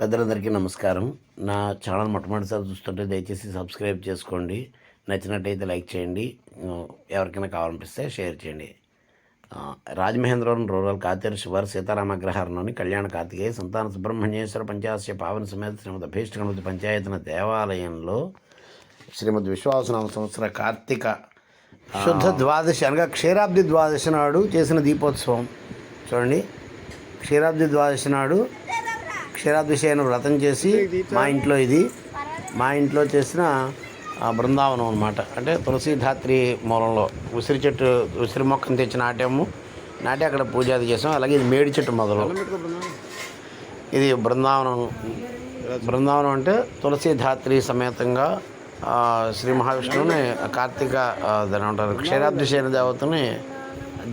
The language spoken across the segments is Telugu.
పెద్దలందరికీ నమస్కారం. నా ఛానల్ మొట్టమొదటిసారి చూస్తుంటే దయచేసి సబ్స్క్రైబ్ చేసుకోండి. నచ్చినట్టయితే లైక్ చేయండి. ఎవరికైనా కావాలనిపిస్తే షేర్ చేయండి. రాజమహేంద్రవరం రూరల్ కాతేరు శివారు సీతారామగ్రహారంలోని కళ్యాణ కార్తికేయ సంతాన సుబ్రహ్మణ్యేశ్వర పంచాశ్య పావన సమేత శ్రీమద్ అభీష్ట గణపతి పంచాయతన దేవాలయంలో శ్రీమద్ విశ్వాసనామ సంవత్సర కార్తీక శుద్ధ ద్వాదశి అనగా క్షీరాబ్ది ద్వాదశి నాడు చేసిన దీపోత్సవం. చూడండి. క్షీరాబ్ది ద్వాదశి నాడు క్షీరాభిషేకం వ్రతం చేసి మా ఇంట్లో ఇది. మా ఇంట్లో చేసిన బృందావనం అనమాట అంటే తులసీధాత్రి మూలంలో ఉసిరి చెట్టు ఉసిరి మొక్కను తెచ్చి నాటాము నాటి అక్కడ పూజ అది చేసాం. అలాగే ఇది మేడి చెట్టు మొదలు. ఇది బృందావనం. బృందావనం అంటే తులసీధాత్రి సమేతంగా శ్రీ మహావిష్ణువుని కార్తీక దాని అంటారు. క్షీరాభిషేక దేవతని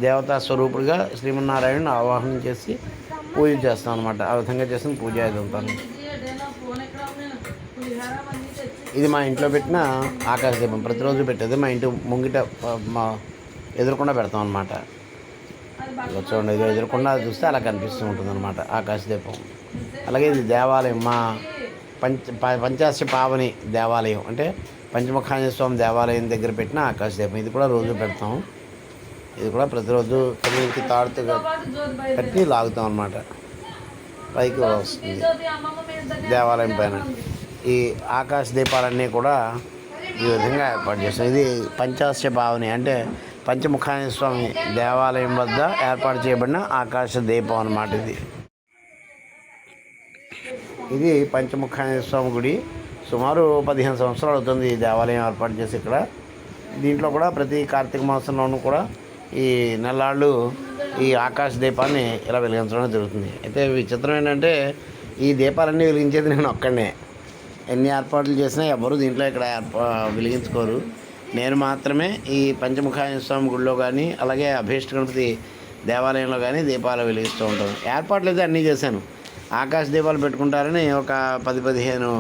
దేవతా స్వరూపుడిగా శ్రీమన్నారాయణని ఆవాహనం చేసి పూజ చేస్తాం అనమాట ఆ విధంగా చేసిన పూజ ఇదంతా ఇది మా ఇంట్లో పెట్టిన ఆకాశ దీపం. ప్రతిరోజు పెట్టేది మా ఇంటి ముంగిట మా ఎదురుకుండా పెడతాం అనమాట చూడండి ఇది ఎదురుకుండా చూస్తే అలా కనిపిస్తూ ఉంటుంది అనమాట ఆకాశ దీపం. అలాగే ఇది దేవాలయం మా పంచ ప- పంచాశ పావని దేవాలయం. అంటే పంచముఖాంజ స్వామి దేవాలయం దగ్గర పెట్టిన ఆకాశ దీపం. ఇది కూడా రోజు పెడతాం. ఇది కూడా ప్రతిరోజు కమ్యూనికి తాడుతూ కట్టి లాగుతాం అనమాట పైకి వస్తుంది. దేవాలయం పైన. ఈ ఆకాశ దీపాలన్నీ కూడా ఈ విధంగా ఏర్పాటు చేస్తాం. ఇది పంచాస్య భావని అంటే పంచముఖాని స్వామి దేవాలయం వద్ద ఏర్పాటు చేయబడిన ఆకాశ దీపం అన్నమాట ఇది. ఇది పంచముఖాని స్వామి గుడి. సుమారు పదిహేను సంవత్సరాలు అవుతుంది ఈ దేవాలయం ఏర్పాటు చేసి ఇక్కడ. దీంట్లో కూడా ప్రతి కార్తీక మాసంలోనూ కూడా ఈ నల్లాళ్ళు ఈ ఆకాశ దీపాన్ని ఇలా వెలిగించడం జరుగుతుంది. అయితే విచిత్రం ఏంటంటే ఈ దీపాలన్నీ వెలిగించేది నేను ఒక్కడనే. ఎన్ని ఏర్పాట్లు చేసినా ఎవరు దీంట్లో ఇక్కడ ఏర్పా వెలిగించుకోరు. నేను మాత్రమే ఈ పంచముఖాయ స్వామి గుడిలో కానీ అలాగే అభీష్ట గణపతి దేవాలయంలో కానీ దీపాలు వెలిగిస్తూ ఉంటాను ఏర్పాట్లు అయితే అన్నీ చేశాను. ఆకాశ దీపాలు పెట్టుకుంటారని ఒక పది పదిహేను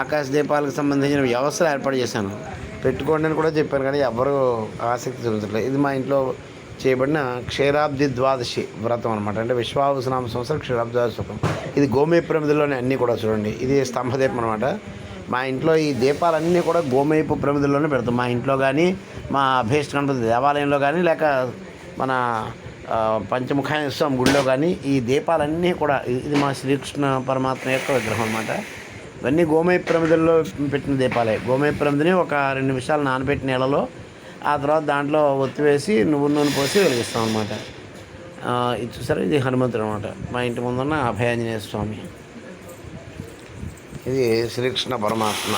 ఆకాశ దీపాలకు సంబంధించిన వ్యవస్థలు ఏర్పాటు చేశాను. పెట్టుకోండి అని కూడా చెప్పాను కానీ ఎవరు ఆసక్తి చూపించట్లేదు. ఇది మా ఇంట్లో చేయబడిన క్షీరాబ్ది ద్వాదశి వ్రతం అనమాట అంటే విశ్వావసనామ సంవత్సరం క్షీరాబ్ది వ్రతం. ఇది గోమయ ప్రమిదిలోనే అన్నీ కూడా చూడండి. ఇది స్తంభదీపం అనమాట మా ఇంట్లో ఈ దీపాలన్నీ కూడా గోమయపు ప్రమిదిలోనే పెడతాం. మా ఇంట్లో కానీ మా అభేష్ గణపతి దేవాలయంలో కానీ లేక మన పంచముఖాయ స్వామి గుడిలో కానీ ఈ దీపాలన్నీ కూడా ఇది మా శ్రీకృష్ణ పరమాత్మ యొక్క విగ్రహం అనమాట ఇవన్నీ గోమయ ప్రమిదల్లో పెట్టిన దీపాలే. గోమయ ప్రమిదని ఒక రెండు నిమిషాలు నానబెట్టిన నీళ్ళలో ఆ తర్వాత దాంట్లో ఒత్తి వేసి నువ్వు నూనె పోసి వెలిగిస్తాం అనమాట ఇది చూసారా? ఇది హనుమంతుడు అనమాట మా ఇంటి ముందున్న అభయాంజనేయ స్వామి. ఇది శ్రీకృష్ణ పరమాత్మ.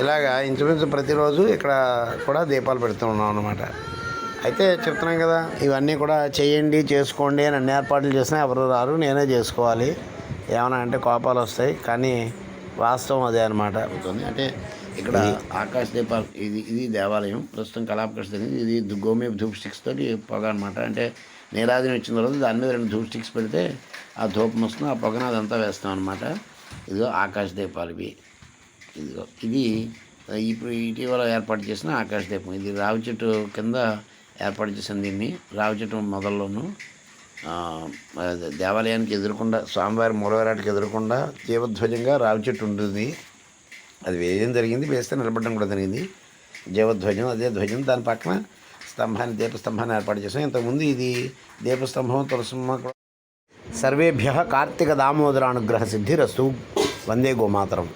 ఇలాగా ఇంచుమించు ప్రతిరోజు ఇక్కడ కూడా దీపాలు పెడుతూ ఉన్నాం అనమాట అయితే చెప్తున్నాం కదా ఇవన్నీ కూడా చేయండి చేసుకోండి అని అన్ని ఏర్పాట్లు చేసినా ఎవరు రారు నేనే చేసుకోవాలి. ఏమైనా అంటే కోపాలు వస్తాయి కానీ వాస్తవం అదే అనమాట అంటే ఇక్కడ ఆకాశ దీపాలు ఇది ఇది దేవాలయం ప్రస్తుతం కళాపకృష్ణ జరిగింది. ఇది దు- గోమేపు ధూప్ స్టిక్స్ తోటి పొగ అనమాట అంటే నీరాజనం ఇచ్చిన తర్వాత దాని మీద రెండు ధూప్ స్టిక్స్ పెడితే ఆ ధూపం వస్తుంది ఆ పొగను అదంతా వేస్తాం అనమాట ఇదిగో ఆకాశ దీపాలు ఇవి. ఇదిగో ఇది ఇప్పుడు ఇటీవల ఏర్పాటు చేసిన ఆకాశ దీపం. ఇది రావి చెట్టు కింద ఏర్పాటు చేసిన దీన్ని రావి చెట్టు మొదల్లోనూ దేవాలయానికి ఎదురకుండా స్వామివారి మూలవారాటికి ఎదురకుండా జీవధ్వజంగా రావి చెట్టు ఉంటుంది. అది వేయడం జరిగింది వేస్తే నిలబడడం కూడా జరిగింది. జీవధ్వజం అదే ధ్వజం దాని పక్కన స్తంభాన్ని దీపస్తంభాన్ని ఏర్పాటు చేసాం. ఇంతకుముందు ఇది దీపస్తంభం తులసమ్మ సర్వేభ్య కార్తీక దామోదర అనుగ్రహ సిద్ధిరస్తు. వందే గోమాతరం.